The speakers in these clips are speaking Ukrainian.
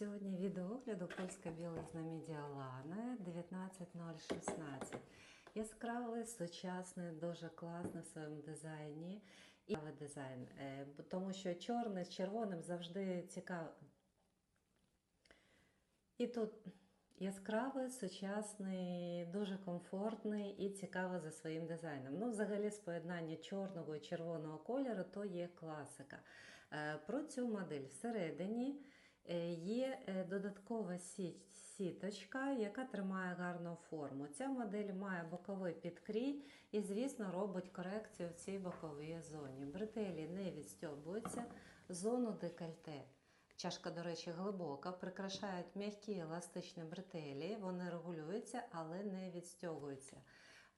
Сьогодні відеоогляду польська білизна Медіалана 19016. Яскравий, сучасний, дуже класний в своєму дизайні. І дизайн, тому що чорний з червоним завжди цікаво. І тут яскравий, сучасний, дуже комфортний і цікавий за своїм дизайном. Ну, взагалі, споєднання чорного і червоного кольору то є класика. Е, Про цю модель всередині є е, додаткова сіточка, яка тримає гарну форму. Ця модель має боковий підкрій і, звісно, робить корекцію в цій боковій зоні. Бретелі не відстьобуються, зону декольте. Чашка, до речі, глибока, прикрашають м'які еластичні бретелі, вони регулюються, але не відстягуються.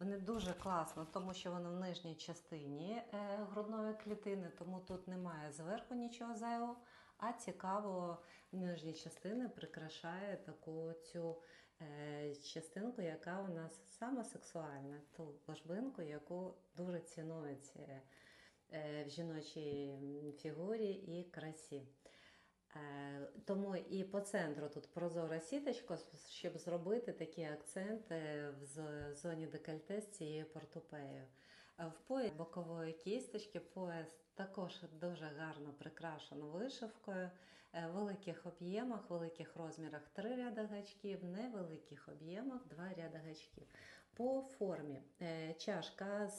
Вони дуже класно, тому що вони в нижній частині е, грудної клітини, тому тут немає зверху нічого зайвого, а цікаво нижні частини прикрашає таку цю е, частинку, яка у нас саме сексуальна, ту ложбинку, яку дуже цінують е, в жіночій фігурі і красі. Е, Тому і по центру тут прозора сіточка, щоб зробити такі акценти в зоні декольте з цією портупеєю. Е, В пояс бокової кісточки пояс також дуже гарно прикрашено вишивкою. Е, В великих об'ємах, великих розмірах три ряда гачків, невеликих об'ємах два ряда гачків. По формі е, чашка,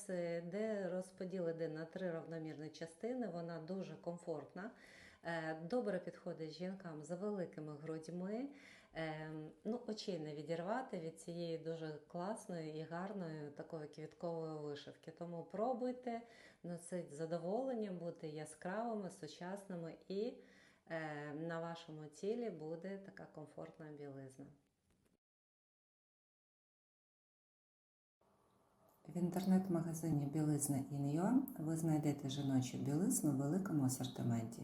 де розподіл іде на три равномірні частини, вона дуже комфортна. Е, Добре підходить жінкам за великими грудьми. Е, Ну, очей не відірвати від цієї дуже класної і гарної такої квіткової вишивки. Тому пробуйте, носить задоволенням, бути яскравими, сучасними і е, на вашому тілі буде така комфортна білизна. В інтернет-магазині Білизна Ін'Юа ви знайдете жіночу білизну в великому асортименті